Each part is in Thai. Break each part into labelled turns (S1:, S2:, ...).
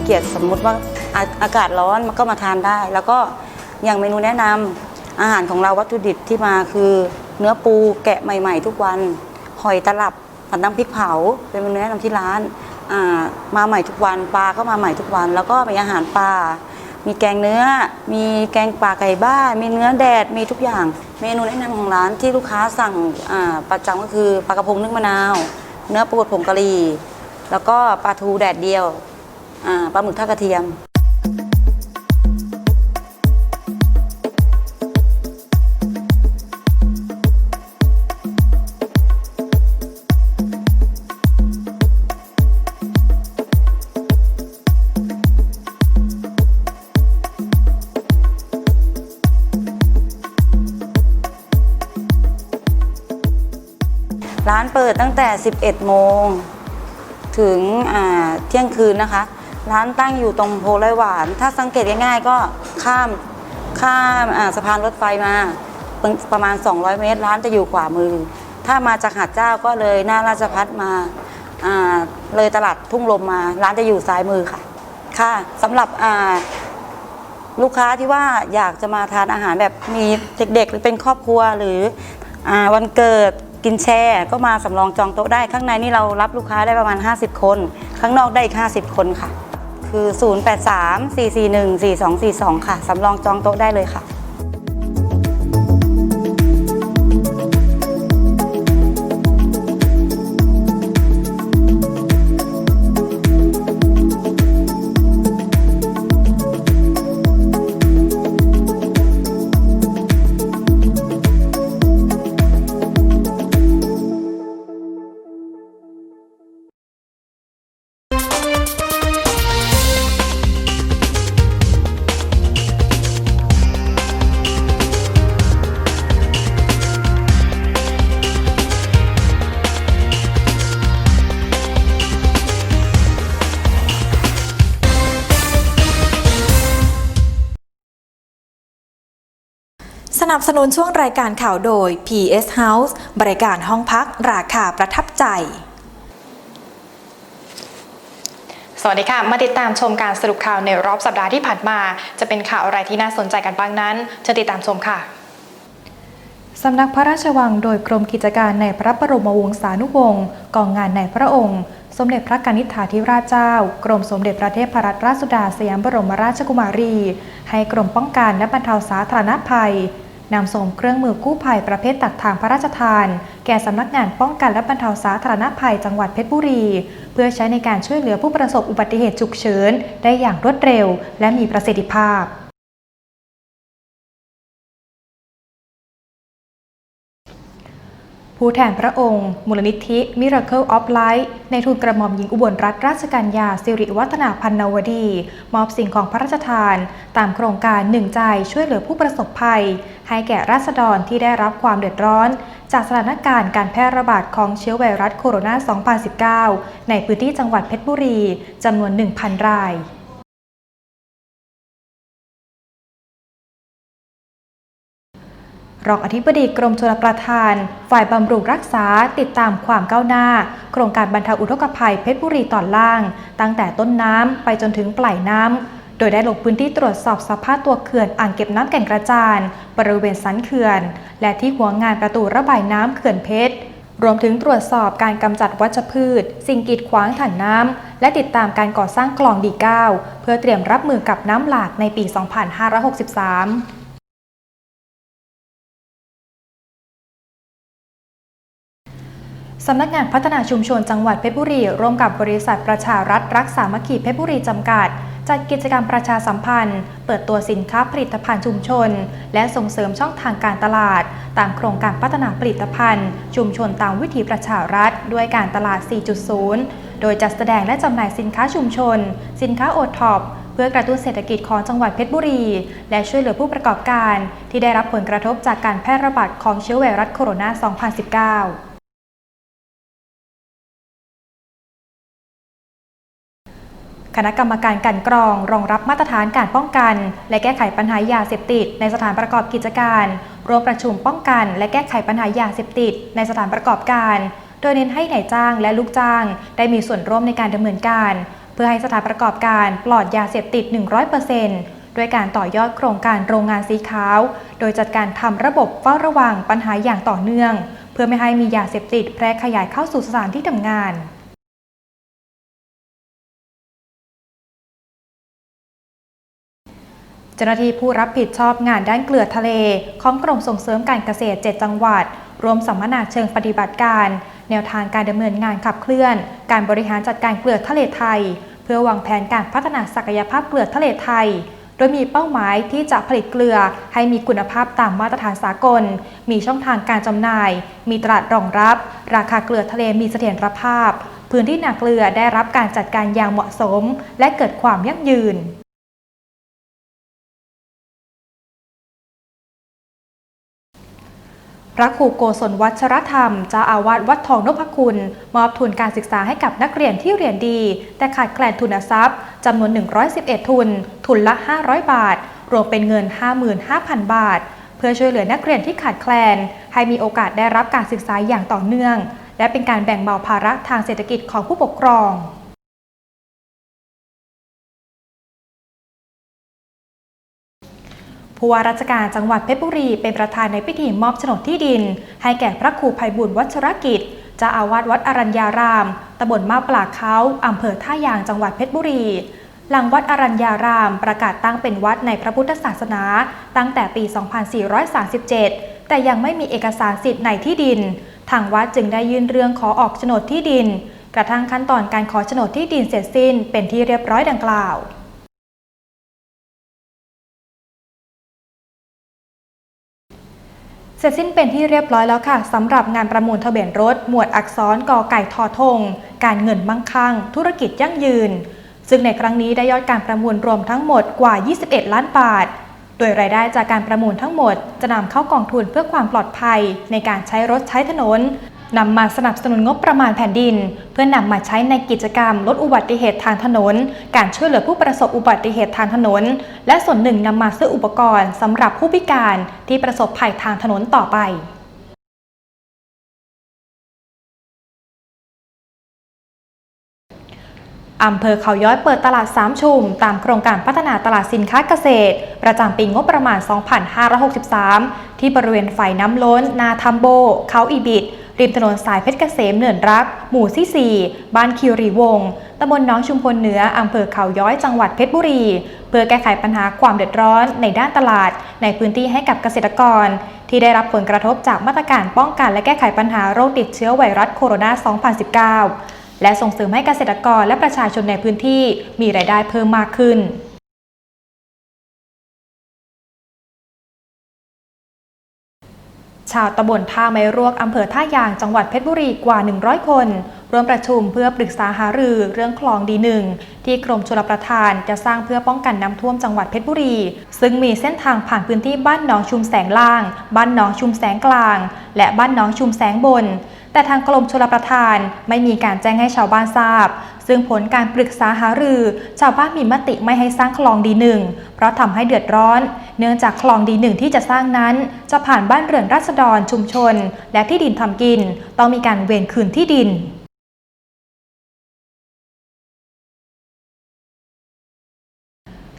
S1: มีเกียรติสมมุติว่าอาอากาศร้อนมันก็มาทานได้ แล้วก็อย่างเมนูแนะนำอาหารของเราวัตถุดิบที่มาคือ เนื้อปูแกะใหม่ ๆ ทุกวันหอยตลับผัดน้ำพริกเผา เป็นเมนูแนะนำที่ร้านามาใหม่ทุกวันปลาก็มาใหม่ทุกวัน แล้วก็มีอาหารปลามีแกงเนื้อ มีแกงป่าไก่บ้านมีเนื้อแดด มีทุกอย่าง เมนูแนะนำของร้านที่ลูกค้าสั่งประจำก็คือปลากระพงนึ่งมะนาว เนื้อปูดผงกะหรี่ แล้วก็ปลาทูแดดเดียว ปลาหมึกทอดกระเทียม ร้านเปิดตั้งแต่ 11 โมง ถึงเที่ยงคืนนะคะ ร้านตั้งอยู่ตรงโพไร่หวาน ถ้าสังเกตง่ายๆก็ข้ามข้ามสะพานรถไฟมาประประมาณ 200 เมตร ร้านจะอยู่ขวามือ ถ้ามาจากหาดเจ้าก็เลยหน้าราชพัฒมาอ่าเลยตลาดทุ่งลมมา ร้านจะอยู่ซ้ายมือค่ะ ค่ะสำหรับลูกค้าที่ว่าอยากจะมาทานอาหารแบบมีเด็กๆ หรือเป็นครอบครัวหรืออวันเกิดกินแช่ก็มาสำรองจองโต๊ะได้ข้างในนี่เรารับลูกค้าได้ประมาณ 50 คน ข้างนอกได้อีก 50 คนค่ะ คือ 0834414242 ค่ะ สำรองจองโต๊ะได้เลยค่ะ
S2: นับสนุนช่วงรายการข่าวโดย PS House บริการห้องพักราคาประทับใจ
S3: สวัสดีค่ะ มาติดตามชมการสรุปข่าวในรอบสัปดาห์ที่ผ่านมา จะเป็นข่าวอะไรที่น่าสนใจกันบ้างนั้น เชิญติดตามชมค่ะ
S4: สำนักพระราชวังโดยกรมกิจการในพระบรมวงศานุวงศ์กองงานในพระองค์ สมเด็จพระกนิษฐาธิราชเจ้า กรมสมเด็จพระเทพรัตนราชสุดาสยามบรมราชกุมารี ให้กรมป้องกันและบรรเทาสาธารณภัย นำส่งเครื่องมือกู้ภัยประเภทตักทางพระราชทาน แก่สำนักงานป้องกันและบรรเทาสาธารณภัยจังหวัดเพชรบุรี เพื่อใช้ในการช่วยเหลือผู้ประสบอุบัติเหตุฉุกเฉินได้อย่างรวดเร็ว และมีประสิทธิภาพ ผู้แทนพระองค์ มูลนิธิ Miracle of Light ในทุนกระหม่อมหญิงอุบลรัตนราชกัญญาสิริวัฒนาพันนวดี มอบสิ่งของพระราชทาน ตามโครงการหนึ่งใจช่วยเหลือผู้ประสบภัย ให้แก่ราษฎรที่ได้รับความเดือดร้อน จากสถานการณ์การแพร่ระบาดของเชื้อไวรัสโคโรนา 2019 ในพื้นที่จังหวัดเพชรบุรีจำนวน 1,000 ราย รองอธิบดีกรมชลประทาน ฝ่ายบำรุงรักษาติดตามความก้าวหน้า โครงการบรรเทาอุทกภัยเพชรบุรีตอนล่าง ตั้งแต่ต้นน้ำไปจนถึงปลายน้ำ โดยได้ลงพื้นที่ตรวจสอบสภาพตัวเขื่อนอ่างเก็บน้ำแก่งกระจาน บริเวณสันเขื่อน และที่หัวงานประตูระบายน้ำเขื่อนเพชรรวมถึงตรวจสอบการกำจัดวัชพืช สิ่งกีดขวางถังน้ำ และติดตามการก่อสร้างคลองดีเก้าเพื่อเตรียมรับมือกับน้ำหลากในปี 2563 สำนักงานพัฒนาชุมชนจังหวัดเพชรบุรี ร่วมกับบริษัทประชารัฐรักสามัคคีเพชรบุรีจำกัด จัดกิจกรรมประชาสัมพันธ์ เปิดตัวสินค้าผลิตภัณฑ์ชุมชน และส่งเสริมช่องทางการตลาด ตามโครงการพัฒนาผลิตภัณฑ์ ชุมชนตามวิถีประชารัฐ ด้วยการตลาด 4.0 โดยจัดแสดงและจำหน่ายสินค้าชุมชน สินค้าโอท็อปเพื่อกระตุ้นเศรษฐกิจของจังหวัดเพชรบุรี และช่วยเหลือผู้ประกอบการ ที่ได้รับผลกระทบจากการแพร่ระบาดของเชื้อไวรัสโคโรนา 2019 คณะกรรมการกันกรอง รองรับมาตรฐานการป้องกัน และแก้ไขปัญหายาเสพติด ในสถานประกอบกิจการร่วมประชุมป้องกัน และแก้ไขปัญหายาเสพติด ในสถานประกอบการ โดยเน้นให้นายจ้างและลูกจ้าง ได้มีส่วนร่วมในการดำเนินการ เพื่อให้สถานประกอบการปลอดยาเสพติด 100%ด้วยการต่อยอดโครงการโรงงานสีขาว โดยจัดการทำระบบเฝ้าระวังปัญหาอย่างต่อเนื่อง เพื่อไม่ให้มียาเสพติดแพร่ขยายเข้าสู่สถานที่ทำงาน จ้าหน้าที่ผู้รับผิดชอบงานด้านเกลือทะเล ของกรมส่งเสริมการเกษตร 7 จังหวัด รวมสัมมนาเชิงปฏิบัติการ แนวทางการดำเนินงานขับเคลื่อน การบริหารจัดการเกลือทะเลไทย เพื่อวางแผนการพัฒนาศักยภาพเกลือทะเลไทย โดยมีเป้าหมายที่จะผลิตเกลือให้มีคุณภาพตามมาตรฐานสากล มีช่องทางการจำหน่าย มีตลาดรองรับ ราคาเกลือทะเลมีเสถียรภาพ พื้นที่นาเกลือได้รับการจัดการอย่างเหมาะสม และเกิดความยั่งยืน ระครูโกศลวัชรธรรมเจ้าอาวาสวัดทองนพคุณ มอบทุนการศึกษาให้กับนักเรียนที่เรียนดี แต่ขาดแคลนทุนทรัพย์จำนวน 111 ทุน ทุนละ 500 บาท รวมเป็นเงิน 55,000 บาท เพื่อช่วยเหลือนักเรียนที่ขาดแคลน ให้มีโอกาสได้รับการศึกษาอย่างต่อเนื่อง และเป็นการแบ่งเบาภาระทางเศรษฐกิจของผู้ปกครอง ผู้ว่าราชการจังหวัดเพชรบุรีเป็นประธานในพิธีมอบโฉนดที่ดิน ให้แก่พระครูภัยบุญวัชรกิจเจ้าอาวาสวัดอรัญญาราม ตำบลมาปลาเขาอำเภอท่ายางจังหวัดเพชรบุรี หลังวัดอรัญญารามประกาศตั้งเป็นวัดในพระพุทธศาสนา ตั้งแต่ปี 2437 แต่ยังไม่มีเอกสารสิทธิ์ในที่ดิน ทางวัดจึงได้ยื่นเรื่องขอออกโฉนดที่ดิน กระทั่งขั้นตอนการขอโฉนดที่ดินเสร็จสิ้นเป็นที่เรียบร้อยดังกล่าว เสร็จสิ้นเป็นที่เรียบร้อยแล้วค่ะสำหรับงานประมูลทะเบียนรถ หมวดอักษรกอไก่ทอทง การเงินมั่งคั่ง ธุรกิจยั่งยืน ซึ่งในครั้งนี้ได้ยอดการประมูลรวมทั้งหมดกว่า 21 ล้านบาท โดยรายได้จากการประมูลทั้งหมด จะนำเข้ากองทุนเพื่อความปลอดภัย ในการใช้รถใช้ถนน นำมาสนับสนุนงบประมาณแผ่นดิน เพื่อนำมาใช้ในกิจกรรมลดอุบัติเหตุทางถนน การช่วยเหลือผู้ประสบอุบัติเหตุทางถนน และส่วนหนึ่งนำมาซื้ออุปกรณ์สำหรับผู้พิการที่ประสบภัยทางถนนต่อไปอำเภอเขาย้อยเปิดตลาดสามชุม ตามโครงการพัฒนาตลาดสินค้าเกษตร ประจำปีงบประมาณ 2563 ที่บริเวณฝ่ายน้ำล้น นาทัมโบ เขาอีบิด ริมถนนสายเพชรเกษมเนินรัก หมู่ที่ 4 บ้านคิรีวงศ์ตำบลน้องชุมพลเหนืออำเภอเขาย้อยจังหวัดเพชรบุรี เพื่อแก้ไขปัญหาความเดือดร้อนในด้านตลาด ในพื้นที่ให้กับเกษตรกร ที่ได้รับผลกระทบจากมาตรการป้องกันและแก้ไขปัญหาโรคติดเชื้อไวรัสโคโรนา 2019 และส่งเสริมให้เกษตรกรและประชาชนในพื้นที่มีรายได้เพิ่มมากขึ้น ชาวตำบลท่าไม้รวกอำเภอท่ายางจังหวัดเพชรบุรีกว่า 100 คน ร่วมประชุมเพื่อปรึกษาหารือเรื่องคลองดีหนึ่งที่กรมชลประทานจะสร้างเพื่อป้องกันน้ำท่วมจังหวัดเพชรบุรี ซึ่งมีเส้นทางผ่านพื้นที่บ้านหนองชุมแสงล่าง บ้านหนองชุมแสงกลาง และบ้านหนองชุมแสงบน แต่ทางกรมชลประทานไม่มีการแจ้งให้ชาวบ้านทราบ ซึ่งผลการปรึกษาหารือ ชาวบ้านมีมติไม่ให้สร้างคลองดีหนึ่งเพราะทำให้เดือดร้อน เนื่องจากคลองดีหนึ่งที่จะสร้างนั้น จะผ่านบ้านเรือนราษฎรชุมชน และที่ดินทำกิน ต้องมีการเวนคืนที่ดิน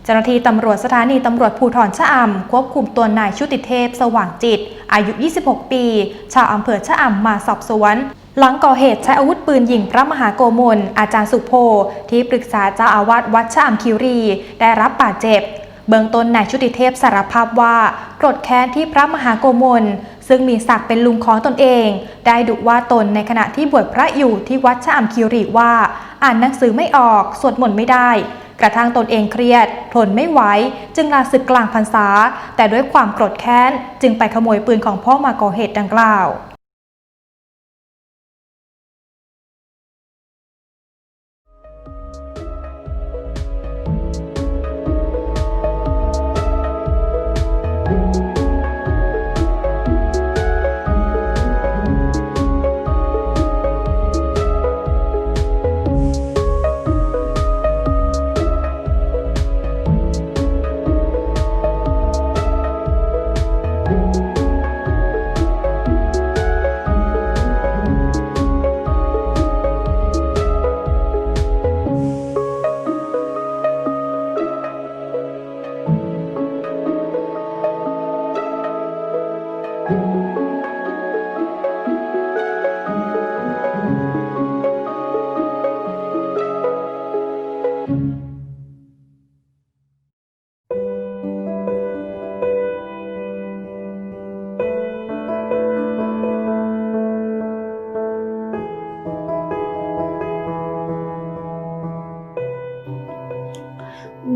S4: เจ้าหน้าที่ตำรวจสถานีตำรวจภูธรชะอำควบคุมตัวนายชุติเทพสว่างจิต อายุ 26 ปี ชาวอำเภอชะอำมาสอบสวน หลังก่อเหตุใช้อาวุธปืนยิงพระมหาโกมล อาจารย์สุโพที่ปรึกษาเจ้าอาวาสวัดชะอำคิรี ได้รับบาดเจ็บ เบื้องต้นนายชุติเทพสารภาพว่าโกรธแค้นที่พระมหาโกมล ซึ่งมีศักดิ์เป็นลุงของตนเอง ได้ดุว่าตนในขณะที่บวชพระอยู่ที่วัดชะอำคิรีว่า อ่านหนังสือไม่ออกสวดมนต์ไม่ได้ กระทั่งตนเองเครียด ทนไม่ไหวจึงลาศึกกลางพรรษา แต่ด้วยความโกรธแค้น จึงไปขโมยปืนของพ่อมาก่อเหตุดังกล่าว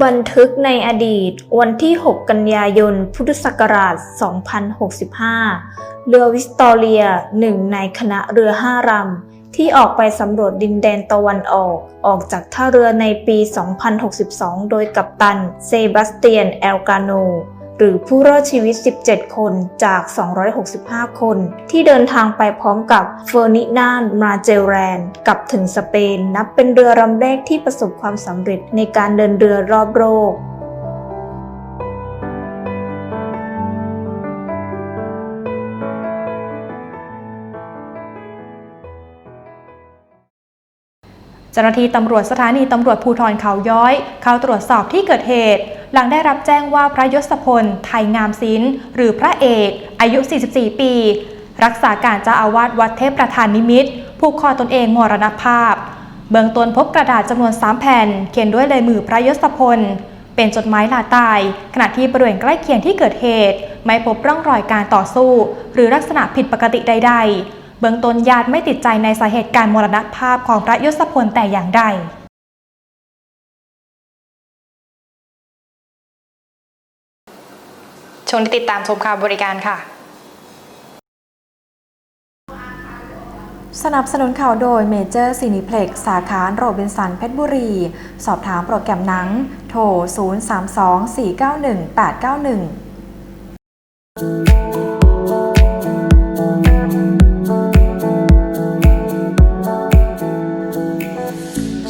S5: บันทึกในอดีตวันที่ 6 กันยายน พุทธศักราช 2065 เรือวิสตอเรียหนึ่งในคณะเรือห้ารำที่ออกไปสำรวจดินแดนตะวันออก ออกจากท่าเรือในปี 2062 โดยกัปตันเซบาสเตียน แอลกาโน หรือผู้รอดชีวิต 17 คนจาก 265 คนที่เดินทางไปพร้อมกับเฟอร์นินานมาเจลแรนกลับถึงสเปน นับเป็นเรือลำแรกที่ประสบความสำเร็จในการเดินเรือรอบโลก
S4: เจ้าหน้าที่ตำรวจสถานีตำรวจภูธรเขาย้อย เข้าตรวจสอบที่เกิดเหตุ หลังได้รับแจ้งว่าพระยศพล ไทยงามศิลป์หรือพระเอก อายุ 44 ปี รักษาการเจ้าอาวาสวัดเทพประธานนิมิตผูกคอตนเองมรณภาพ เบื้องต้นพบกระดาษจำนวน 3 แผ่น เขียนด้วยลายมือพระยศพล เป็นจดหมายลาตาย ขณะที่บริเวณใกล้เคียงที่เกิดเหตุ ไม่พบร่องรอยการต่อสู้ หรือลักษณะผิดปกติใด ๆ เบื้องต้นญาติไม่ติดใจในสาเหตุการมรณภาพของพระยศพลแต่อย่างใด
S3: วงที่ติดตามชมข่าวบริการค่ะ
S2: สนับสนุนข่าวโดยเมเจอร์ซีนิเพล็กสาขาโรบินสันเพชรบุรี สอบถามโปรแกรมหนัง โทร 032 491 891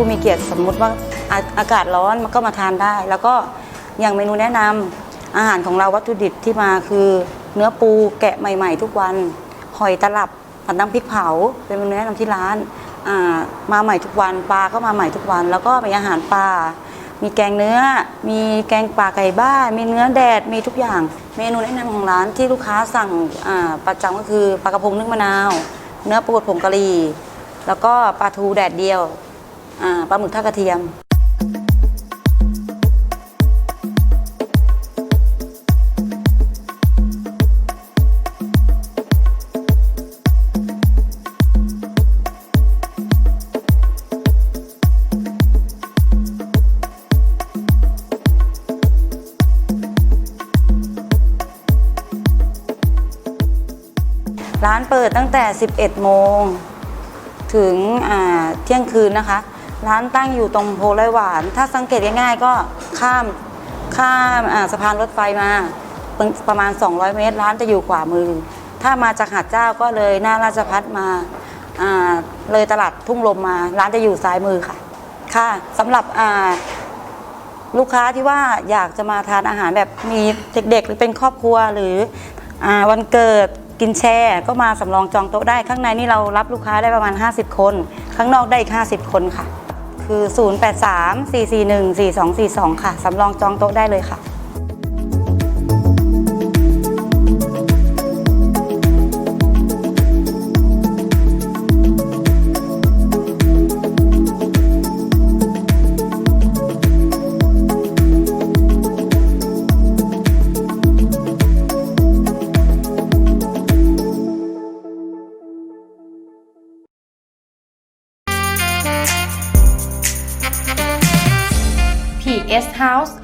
S1: ผู้มีเกียรติสมมุติว่าอาอากาศร้อนมันก็มาทานได้ แล้วก็อย่างเมนูแนะนำอาหารของเราวัตถุดิบที่มาคือ เนื้อปูแกะใหม่ ๆ ทุกวัน หอยตลับผัดน้ำพริกเผา เป็นเมนูแนะนำที่ร้านอ่ามาใหม่ทุกวันปลาก็มาใหม่ทุกวัน แล้วก็มีอาหารปลา มีแกงเนื้อ มีแกงป่าไก่บ้าน มีเนื้อแดด มีทุกอย่าง เมนูแนะนำของร้านที่ลูกค้าสั่งอ่าประจำก็คือปลากระพงนึ่งมะนาว เนื้อปูกดผงกะหรี่ แล้วก็ปลาทูแดดเดียว ปลาหมึกทอดกระเทียม ร้านเปิดตั้งแต่ 11 โมง ถึงเที่ยงคืนนะคะ ร้านตั้งอยู่ตรงโพไร่หวาน ถ้าสังเกตง่ายๆก็ข้ามข้ามสะพานรถไฟมาประประมาณ 200 เมตร ร้านจะอยู่ขวามือ ถ้ามาจากหาดเจ้าก็เลยหน้าราชพัฒมาอ่าเลยตลาดทุ่งลมมา ร้านจะอยู่ซ้ายมือค่ะ ค่ะสำหรับลูกค้าที่ว่าอยากจะมาทานอาหารแบบมีเด็กๆ หรือเป็นครอบครัวหรืออวันเกิดกินแช่ก็มาสำรองจองโต๊ะได้ข้างในนี่เรารับลูกค้าได้ประมาณ 50 คน ข้างนอกได้อีก 50 คนค่ะ คือ 0834414242 ค่ะ สำรองจองโต๊ะได้เลยค่ะ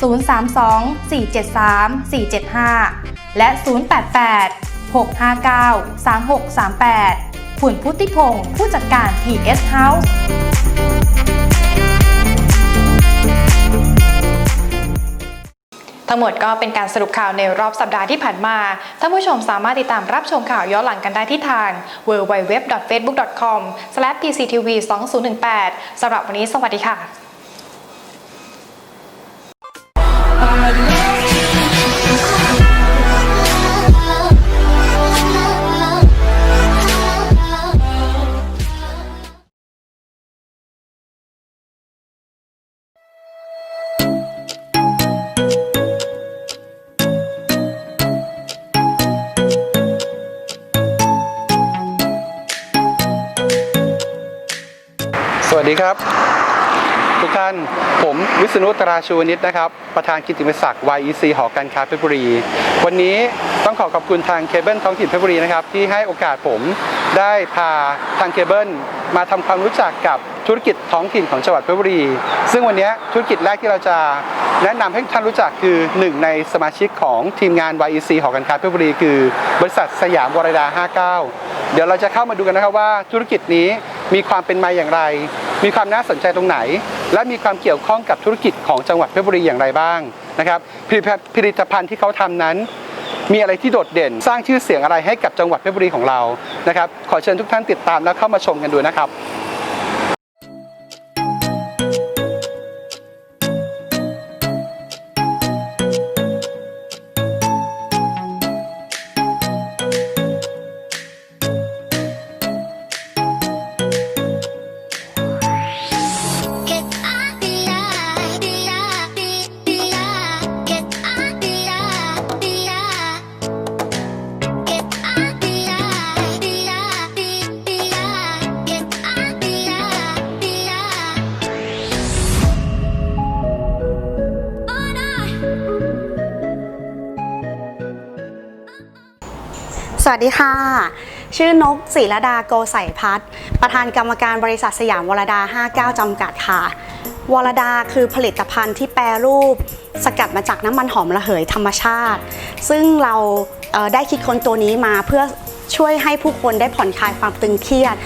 S4: 032 473 475 และ 088 659 3638คุณพุทธิพงศ์ผู้จัดการ PS House
S3: ทั้งหมดก็เป็นการสรุปข่าวในรอบสัปดาห์ที่ผ่านมา ท่านผู้ชมสามารถติดตามรับชมข่าวย้อนหลังกันได้ที่ทาง www.facebook.com/pctv2018 สำหรับวันนี้สวัสดีค่ะ
S6: สวัสดีครับ ทุกท่าน ผมวิษณุตราชูวนิชนะครับ ประธานกิตติมศักดิ์ YEC หอการค้าเพชรบุรี วันนี้ต้องขอขอบคุณทางเคเบิลท้องถิ่นเพชรบุรีนะครับ ที่ให้โอกาสผมได้พาทางเคเบิลมาทำความรู้จักกับธุรกิจท้องถิ่นของจังหวัดเพชรบุรี ซึ่งวันนี้ธุรกิจแรกที่เราจะแนะนำให้ท่านรู้จักคือหนึ่งในสมาชิกของทีมงาน YEC หอการค้าเพชรบุรี คือบริษัทสยามวรดา 59 เดี๋ยวเราจะเข้ามาดูกันนะครับว่าธุรกิจนี้ มีความเป็นมาอย่างไร มีความน่าสนใจตรงไหน และมีความเกี่ยวข้องกับธุรกิจของจังหวัดเพชรบุรีอย่างไรบ้างนะครับผลิตภัณฑ์ที่เขาทำนั้น มีอะไรที่โดดเด่น สร้างชื่อเสียงอะไรให้กับจังหวัดเพชรบุรีของเรานะครับขอเชิญทุกท่านติดตามและเข้ามาชมกันดูนะครับ
S7: วัสดีค่ะ ชื่อนกศิรดาโกใสพัฒน์ประธานกรรมการบริษัทสยามวรดา 59 จำกัดค่ะ วรดาคือผลิตภัณฑ์ที่แปรรูป สกัดมาจากน้ำมันหอมระเหยธรรมชาติ ซึ่งเราได้คิดค้นตัวนี้มาเพื่อ ช่วยให้ผู้คนได้ผ่อนคลายความตึงเครียด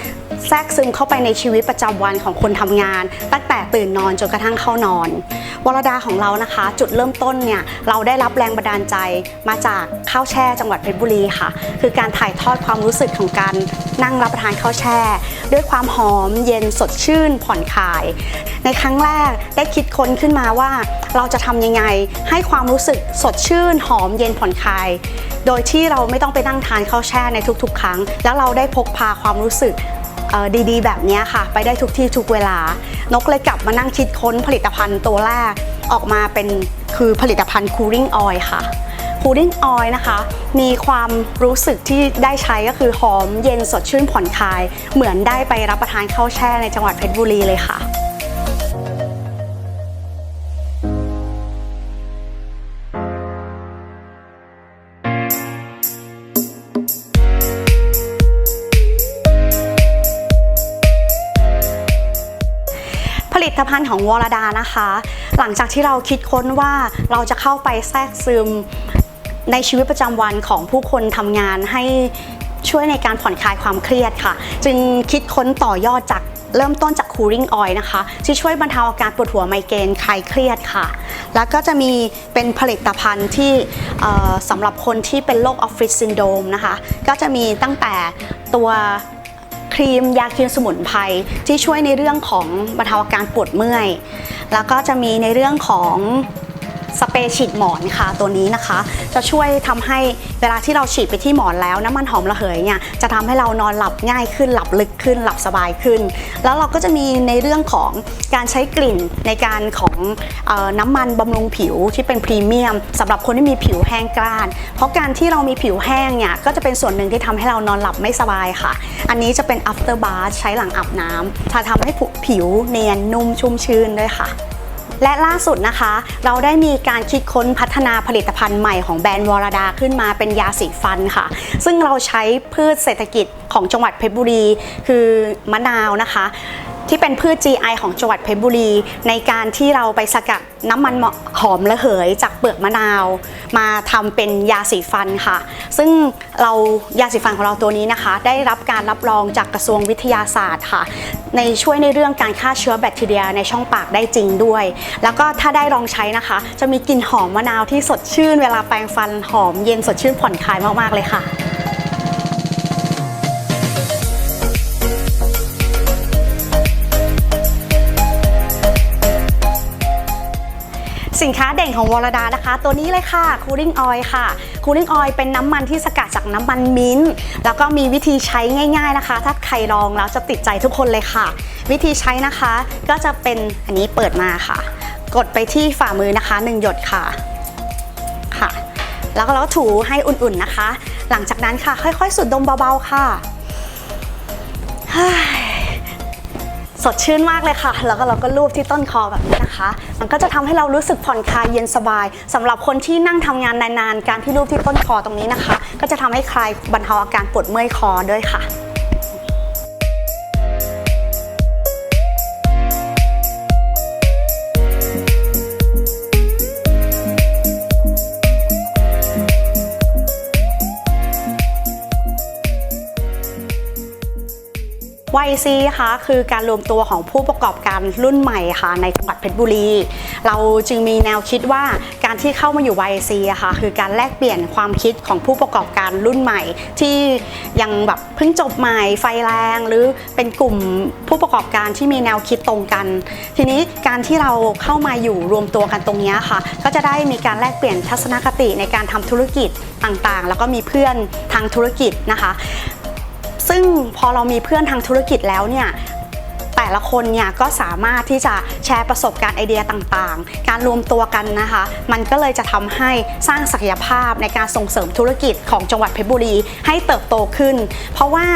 S7: แทรกซึมเข้าไปในชีวิตประจำวันของคนทำงาน ตั้งแต่ตื่นนอนจนกระทั่งเข้านอน วรดาของเรานะคะ จุดเริ่มต้นเนี่ยเราได้รับแรงบันดาลใจมาจากข้าวแช่จังหวัดเพชรบุรีค่ะ คือการถ่ายทอดความรู้สึกของการ นั่งรับประทานข้าวแช่ ด้วยความหอมเย็นสดชื่นผ่อนคลาย ในครั้งแรกได้คิดค้นขึ้นมาว่า เราจะทำยังไงให้ความรู้สึกสดชื่น หอมเย็นผ่อนคลาย โดยที่เราไม่ต้องไปนั่งทานข้าวแช่ในทุกๆ ครั้ง แล้วเราได้พกพาความรู้สึกดีๆ แบบนี้ค่ะ ไปได้ทุกที่ทุกเวลา นกเลยกลับมานั่งคิดค้นผลิตภัณฑ์ตัวแรกออกมาเป็นคือผลิตภัณฑ์ Cooling Oil ค่ะ Cooling Oil นะคะ มีความรู้สึกที่ได้ใช้ก็คือหอมเย็นสดชื่นผ่อนคลาย เหมือนได้ไปรับประทานข้าวแช่ในจังหวัดเพชรบุรีเลยค่ะผลิตภัณฑ์ของวรดานะคะ หลังจากที่เราคิดค้นว่าเราจะเข้าไปแทรกซึม ในชีวิตประจำวันของผู้คนทำงานให้ช่วยในการผ่อนคลายความเครียดค่ะ จึงคิดค้นต่อยอดจากเริ่มต้นจาก Cooling Oil นะคะที่ช่วยบรรเทาอาการปวดหัวไมเกรนคลายเครียดค่ะ แล้วก็จะมีเป็นผลิตภัณฑ์ที่สำหรับคนที่เป็นโรคออฟฟิศซินโดมนะคะ ก็จะมีตั้งแต่ตัวครีมยาครีมสมุนไพรที่ช่วยในเรื่องของบรรเทาอาการปวดเมื่อย แล้วก็จะมีในเรื่องของ สเปรย์ฉีดหมอนค่ะตัวนี้นะคะ จะช่วยทำให้เวลาที่เราฉีดไปที่หมอนแล้วน้ำมันหอมระเหยเนี่ยจะทำให้เรานอนหลับง่ายขึ้นหลับลึกขึ้นหลับสบายขึ้น แล้วเราก็จะมีในเรื่องของการใช้กลิ่นในการของออน้ำมันบำรุงผิวที่เป็นพรีเมียมสำหรับคนที่มีผิวแห้งกร้าน เพราะการที่เรามีผิวแห้งเนี่ยก็จะเป็นส่วนหนึ่งที่ทำให้เรานอนหลับไม่สบายค่ะ อันนี้จะเป็น after bath ใช้หลังอาบน้ำจะทำให้ผิวเนียนนุ่มชุ่มชื่นด้วยค่ะ และล่าสุดนะคะ เราได้มีการคิดค้นพัฒนาผลิตภัณฑ์ใหม่ของแบรนด์วรดาขึ้นมาเป็นยาสีฟันค่ะ ซึ่งเราใช้พืชเศรษฐกิจของจังหวัดเพชรบุรี คือมะนาวนะคะ ที่เป็นพืช GI ของจังหวัดเพชรบุรี ในการที่เราไปสกัดน้ำมันหอมระเหย จากเปลือกมะนาว มาทำเป็นยาสีฟันค่ะ ซึ่งเรายาสีฟันของเราตัวนี้นะคะ ได้รับการรับรองจากกระทรวงวิทยาศาสตร์ค่ะ ในช่วยในเรื่องการฆ่าเชื้อแบคทีเรียในช่องปากได้จริงด้วย แล้วก็ถ้าได้ลองใช้นะคะ จะมีกลิ่นหอมมะนาวที่สดชื่น เวลาแปรงฟันหอมเย็นสดชื่นผ่อนคลายมากๆเลยค่ะ สินค้าเด่นของวรดานะคะ ตัวนี้เลยค่ะ Cooling Oil ค่ะ Cooling Oil เป็นน้ำมันที่สกัดจากน้ำมันมิ้นท์แล้วก็มีวิธีใช้ง่ายๆนะคะ ถ้าใครลองแล้วจะติดใจทุกคนเลยค่ะ วิธีใช้นะคะก็จะเป็นอันนี้เปิดมาค่ะ กดไปที่ฝ่ามือนะคะ 1 หยดค่ะค่ะ แล้วก็เราถูให้อุ่นๆนะคะ หลังจากนั้นค่ะค่อยๆ สูดดมเบาๆค่ะ สดชื่นมากเลยค่ะ แล้วก็เราก็ลูบที่ต้นคอแบบนี้นะคะ มันก็จะทำให้เรารู้สึกผ่อนคลายเย็นสบายสำหรับคนที่นั่งทำงานนานๆ การที่ลูบที่ต้นคอตรงนี้นะคะ ก็จะทำให้คลายบรรเทาอาการปวดเมื่อยคอด้วยค่ะ YC นะคะคือการรวมตัวของผู้ประกอบการรุ่นใหม่ค่ะในจังหวัดเพชรบุรี เราจึงมีแนวคิดว่าการที่เข้ามาอยู่ YC อะค่ะคือการแลกเปลี่ยนความคิดของผู้ประกอบการรุ่นใหม่ ที่ยังแบบเพิ่งจบใหม่ไฟแรง หรือเป็นกลุ่มผู้ประกอบการที่มีแนวคิดตรงกัน ทีนี้การที่เราเข้ามาอยู่รวมตัวกันตรงนี้ค่ะ ก็จะได้มีการแลกเปลี่ยนทัศนคติในการทำธุรกิจต่างๆ แล้วก็มีเพื่อนทางธุรกิจนะคะ ซึ่งพอเรามีเพื่อนทางธุรกิจแล้วเนี่ย แต่ละคนเนี่ยก็สามารถที่จะแชร์ประสบการณ์ไอเดียต่างๆ การรวมตัวกันนะคะ มันก็เลยจะทำให้สร้างศักยภาพในการส่งเสริมธุรกิจของจังหวัดเพชรบุรีให้เติบโตขึ้น เพราะว่า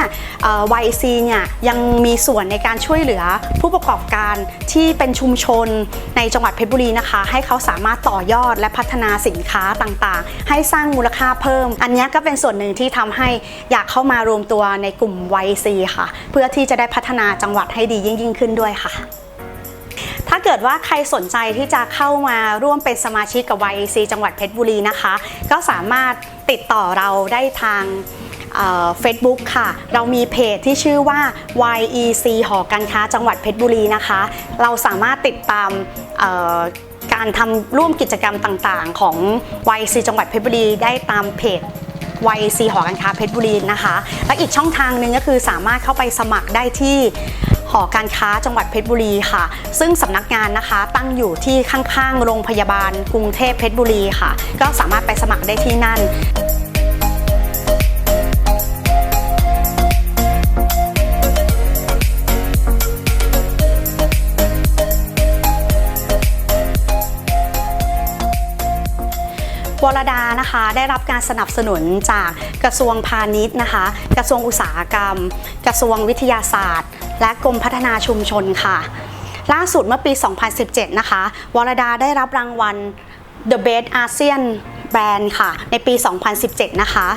S7: YC เนี่ยยังมีส่วนในการช่วยเหลือผู้ประกอบการที่เป็นชุมชนในจังหวัดเพชรบุรีนะคะ ให้เขาสามารถต่อยอดและพัฒนาสินค้าต่างๆ ให้สร้างมูลค่าเพิ่ม อันนี้ก็เป็นส่วนหนึ่งที่ทำให้อยากเข้ามารวมตัวในกลุ่ม YC ค่ะ เพื่อที่จะได้พัฒนาจังหวัดให้ดียิ่งยิ่งขึ้นด้วยค่ะ ถ้าเกิดว่าใครสนใจที่จะเข้ามาร่วมเป็นสมาชิกกับ YEC จังหวัดเพชรบุรีนะคะ ก็สามารถติดต่อเราได้ทางเฟซบุ๊กค่ะ เรามีเพจที่ชื่อว่า YEC หอการค้าจังหวัดเพชรบุรีนะคะ เราสามารถติดตามการทำร่วมกิจกรรมต่างๆ ของ YEC จังหวัดเพชรบุรีได้ตามเพจ YEC หอการค้าเพชรบุรีนะคะ และอีกช่องทางหนึ่งก็คือสามารถเข้าไปสมัครได้ที่ หอการค้าจังหวัดเพชรบุรีค่ะ ซึ่งสำนักงานนะคะตั้งอยู่ที่ข้างๆ โรงพยาบาลกรุงเทพเพชรบุรีค่ะ ก็สามารถไปสมัครได้ที่นั่นวรดานะคะได้รับการสนับสนุนจากกระทรวงพาณิชย์นะคะ กระทรวงอุตสาหกรรม กระทรวงวิทยาศาสตร์ และกรมพัฒนาชุมชนค่ะ ล่าสุดเมื่อปี 2017 นะคะ วรดาได้รับรางวัล The Best ASEAN Brand ค่ะ ในปี 2017 นะคะ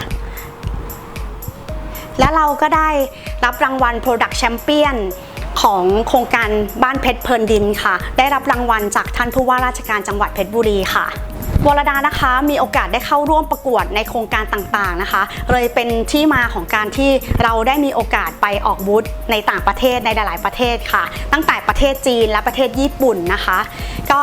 S7: และเราก็ได้รับรางวัล Product Champion ของโครงการบ้านเพชรเพลินดินค่ะ ได้รับรางวัลจากท่านผู้ว่าราชการจังหวัดเพชรบุรีค่ะ วรดานะคะมีโอกาสได้เข้าร่วมประกวดในโครงการต่างๆนะคะ เลยเป็นที่มาของการที่เราได้มีโอกาสไปออกบูธในต่างประเทศในหลายๆประเทศค่ะ ตั้งแต่ประเทศจีนและประเทศญี่ปุ่นนะคะ ก็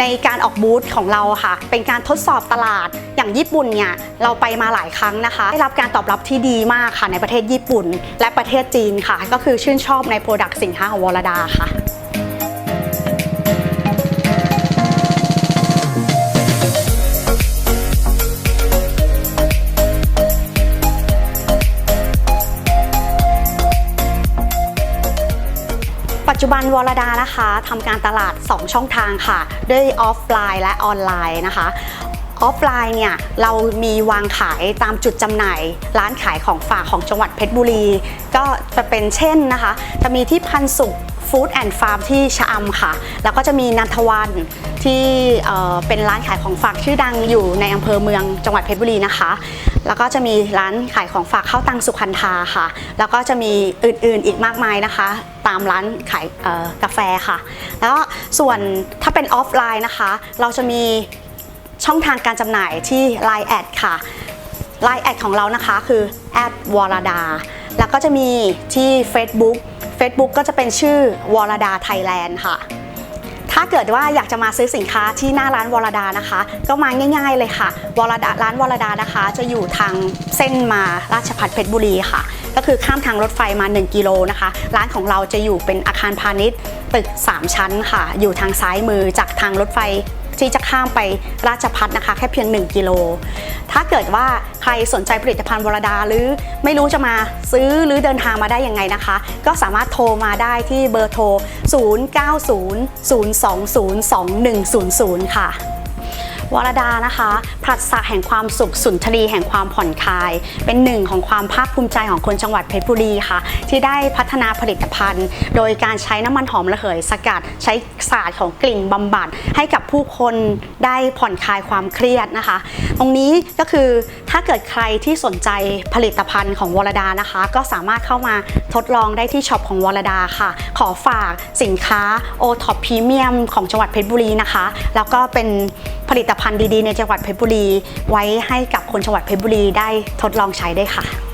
S7: ในการออกบูธของเราค่ะ เป็นการทดสอบตลาดอย่างญี่ปุ่นเนี่ยเราไปมาหลายครั้งนะคะ ได้รับการตอบรับที่ดีมากค่ะในประเทศญี่ปุ่น และประเทศจีนค่ะ ก็คือชื่นชอบในโปรดักต์สินค้าของวรดาค่ะ จจุบันวรดานะคะทำการตลาด 2 ช่องทางค่ะ ด้วยออฟไลน์และออนไลน์นะคะออฟไลน์เนี่ยเรามีวางขายตามจุดจำหน่าย ร้านขายของฝากของจังหวัดเพชรบุรี ก็จะเป็นเช่นนะคะ จะมีที่พันสุขฟู้ดแอนด์ฟาร์มที่ชะอำค่ะ แล้วก็จะมีนันทวันที่เอ่อเป็นร้านขายของฝากชื่อดังอยู่ในอำเภอเมืองจังหวัดเพชรบุรีนะคะ แล้วก็จะมีร้านขายของฝากข้าวตังสุขันธาค่ะ แล้วก็จะมีอื่นๆอีกมากมายนะคะ ตามร้านขายกาแฟค่ะ แล้วส่วนถ้าเป็นออฟไลน์นะคะ เราจะมีช่องทางการจำหน่ายที่ Line แอดค่ะ Line แอดของเรานะคะคือแอดวรดาแล้วก็จะมีที่ Facebook Facebook ก็จะเป็นชื่อวรดาไทยแลนด์ค่ะ ถ้าเกิดว่าอยากจะมาซื้อสินค้าที่หน้าร้านวรดานะคะ ก็มาง่าย ๆ เลยค่ะวรดาร้านวรดานะคะ จะอยู่ทางเส้นมาราชพัฒเพชรบุรีค่ะ ก็คือข้ามทางรถไฟมา 1 กิโลนะคะ ร้านของเราจะอยู่เป็นอาคารพาณิชย์ตึก 3 ชั้นค่ะ อยู่ทางซ้ายมือจากทางรถไฟ ที่จะข้ามไปราชพัฒนะคะ แค่เพียง 1 กิโล ถ้าเกิดว่าใครสนใจผลิตภัณฑ์วรดาหรือไม่รู้จะมาซื้อหรือเดินทางมาได้ยังไงนะคะ ก็สามารถโทรมาได้ที่เบอร์โทร 0900202100 ค่ะ วรดานะคะผลัดสะแห่งความสุขสุนทรีแห่งความผ่อนคลาย เป็นหนึ่งของความภาคภูมิใจของคนจังหวัดเพชรบุรีค่ะ ที่ได้พัฒนาผลิตภัณฑ์ โดยการใช้น้ำมันหอมระเหยสกัดใช้ศาสตร์ของกลิ่นบำบัด ให้กับผู้คนได้ผ่อนคลายความเครียดนะคะ ตรงนี้ก็คือถ้าเกิดใครที่สนใจผลิตภัณฑ์ของวรดานะคะ ก็สามารถเข้ามาทดลองได้ที่ช็อปของวรดาค่ะ ขอฝากสินค้าโอท็อปพรีเมียมของจังหวัดเพชรบุรีนะคะ แล้วก็เป็นผลิตภัณฑ์ดีๆในจังหวัดเพชรบุรี ไว้ให้กับคนจังหวัดเพชรบุรีได้ทดลองใช้ได้ค่ะ